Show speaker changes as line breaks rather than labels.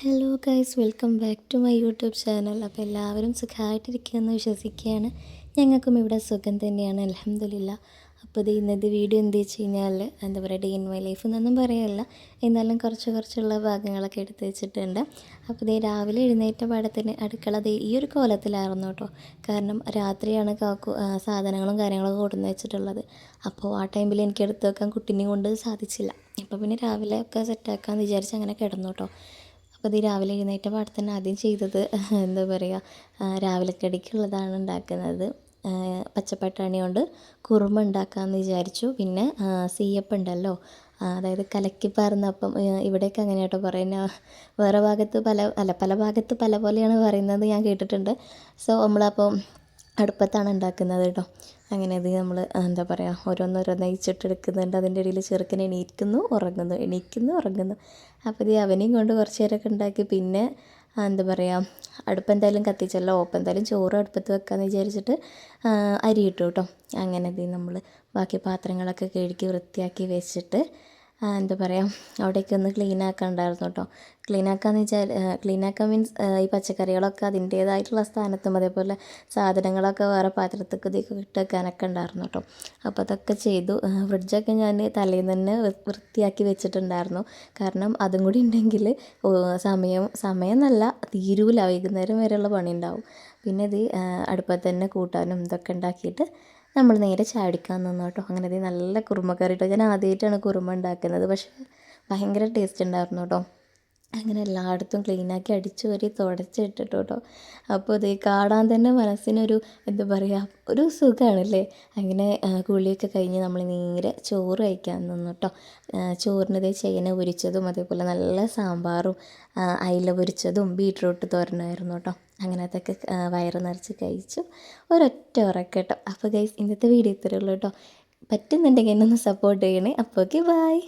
Hello guys welcome back to my YouTube channel അപ്പോൾ എല്ലാവരും സുഖമായിട്ടിരിക്കുകയെന്ന് വിശ്വസിക്കുകയാണ്. ഞങ്ങൾക്കും ഇവിടെ സുഖം തന്നെയാണ് അലഹമില്ല അപ്പോൾ ഇത് ഇന്നത്തെ വീഡിയോ എന്ത് വെച്ച് കഴിഞ്ഞാൽ എന്താ പറയുക ഡേ ഇൻ മൈ ലൈഫ് എന്നൊന്നും പറയല്ല. എന്നാലും കുറച്ച് കുറച്ചുള്ള ഭാഗങ്ങളൊക്കെ എടുത്ത് വെച്ചിട്ടുണ്ട്. അപ്പോൾ ഇതേ രാവിലെ എഴുന്നേറ്റ പാടത്തിന് അടുക്കള ദേ ഈ ഒരു കോലത്തിലായിരുന്നു കേട്ടോ. കാരണം രാത്രിയാണ് കാക്കു സാധനങ്ങളും കാര്യങ്ങളൊക്കെ കൊടുന്ന് വെച്ചിട്ടുള്ളത്. അപ്പോൾ ആ ടൈമിൽ എനിക്ക് എടുത്ത് വെക്കാൻ കുട്ടീനെ കൊണ്ട് സാധിച്ചില്ല. അപ്പോൾ പിന്നെ രാവിലെ ഒക്കെ സെറ്റാക്കാമെന്ന് വിചാരിച്ച് അങ്ങനെ കിടന്നു കേട്ടോ. അപ്പോൾ ഇത് രാവിലെ എഴുന്നേറ്റ പാടെ തന്നെ ആദ്യം ചെയ്തത് എന്താ പറയുക രാവിലെ കടിക്കുള്ളതാണ് ഉണ്ടാക്കുന്നത്. പച്ചപ്പട്ടാണി കൊണ്ട് കുറുമ ഉണ്ടാക്കാമെന്ന് വിചാരിച്ചു. പിന്നെ സീയപ്പുണ്ടല്ലോ അതായത് കലക്കി പാർന്നപ്പം ഇവിടെയൊക്കെ അങ്ങനെ കേട്ടോ പറയുന്ന. വേറെ ഭാഗത്ത് പല അല്ല പല ഭാഗത്ത് പല പോലെയാണ് പറയുന്നത് ഞാൻ കേട്ടിട്ടുണ്ട്. സോ നമ്മളപ്പോൾ അടുപ്പത്താണ് ഉണ്ടാക്കുന്നത് കേട്ടോ. അങ്ങനെ അത് നമ്മൾ എന്താ പറയുക ഓരോന്നോരോന്നായി ചുട്ടെടുക്കുന്നുണ്ട് അതിന്റെ ഇടയിൽ ചെറുക്കൻ എണീക്കുന്നു ഉറങ്ങുന്നു എണീക്കുന്നു ഉറങ്ങുന്നു. അപ്പോൾ ഇത് അവനെയും കൊണ്ട് കുറച്ച് നേരമൊക്കെ ഉണ്ടാക്കി. പിന്നെ എന്താ പറയുക അടുപ്പ് എന്തായാലും കത്തിച്ചല്ലോ. ഓപ്പം എന്തായാലും ചോറ് അടുപ്പത്ത് വെക്കാമെന്ന് വിചാരിച്ചിട്ട് അരി ഇട്ടു കേട്ടോ. അങ്ങനെ ഇത് നമ്മൾ ബാക്കി പാത്രങ്ങളൊക്കെ കഴുകി വൃത്തിയാക്കി വെച്ചിട്ട് എന്താ പറയുക അവിടേക്ക് ഒന്ന് ക്ലീൻ ആക്കാനുണ്ടായിരുന്നു കേട്ടോ. ക്ലീൻ ആക്കാന്ന് വെച്ചാൽ ക്ലീൻ ആക്കാൻ മീൻസ് ഈ പച്ചക്കറികളൊക്കെ അതിന്റേതായിട്ടുള്ള സ്ഥാനത്തും അതേപോലെ സാധനങ്ങളൊക്കെ വേറെ പാത്രത്തേക്ക് ഇതൊക്കെ ഇട്ട് വെക്കാനൊക്കെ ഉണ്ടായിരുന്നു കേട്ടോ. അപ്പോൾ അതൊക്കെ ചെയ്തു. ഫ്രിഡ്ജൊക്കെ ഞാൻ തലേന്ന് തന്നെ വൃത്തിയാക്കി വെച്ചിട്ടുണ്ടായിരുന്നു. കാരണം അതും കൂടി ഉണ്ടെങ്കിൽ സമയം സമയം എന്നല്ല തീരൂല വൈകുന്നേരം വരെയുള്ള പണി ഉണ്ടാവും പിന്നെ ഇത് അടുപ്പത്ത് തന്നെ കൂട്ടാനും ഇതൊക്കെ ഉണ്ടാക്കിയിട്ട് നമ്മൾ നേരെ ചാടിക്കാൻ നിന്നു കേട്ടോ. അങ്ങനെ നല്ല കുറുമ കറി കേട്ടോ. ഞാൻ ആദ്യമായിട്ടാണ് കുറുമ ഉണ്ടാക്കുന്നത്. പക്ഷേ ഭയങ്കര ടേസ്റ്റ് ഉണ്ടായിരുന്നു കേട്ടോ. അങ്ങനെ എല്ലായിടത്തും ക്ലീനാക്കി അടിച്ചു കയറി തുടച്ചിട്ടിട്ടു കേട്ടോ അപ്പോൾ ഇത് കാണാൻ തന്നെ മനസ്സിനൊരു എന്താ പറയുക ഒരു സുഖമാണല്ലേ അങ്ങനെ കുളിയൊക്കെ കഴിഞ്ഞ് നമ്മൾ നേരെ ചോറ് കഴിക്കാൻ നിന്നു കേട്ടോ ചോറിനതേ ചേന പൊരിച്ചതും അതേപോലെ നല്ല സാമ്പാറും അയില പൊരിച്ചതും ബീട്രൂട്ട് തോരനായിരുന്നു കേട്ടോ അങ്ങനത്തൊക്കെ വയറ് നിറച്ച് കഴിച്ചു. ഒരൊറ്റ ഉറക്കട്ടോ. അപ്പോൾ ഗൈസ് ഇന്നത്തെ വീഡിയോ ഇത്രയേ ഉള്ളൂ കേട്ടോ പറ്റുന്നുണ്ടെങ്കിൽ എന്നെ ഒന്ന് സപ്പോർട്ട് ചെയ്യണേ. അപ്പോൾ ഓക്കെ ബായ്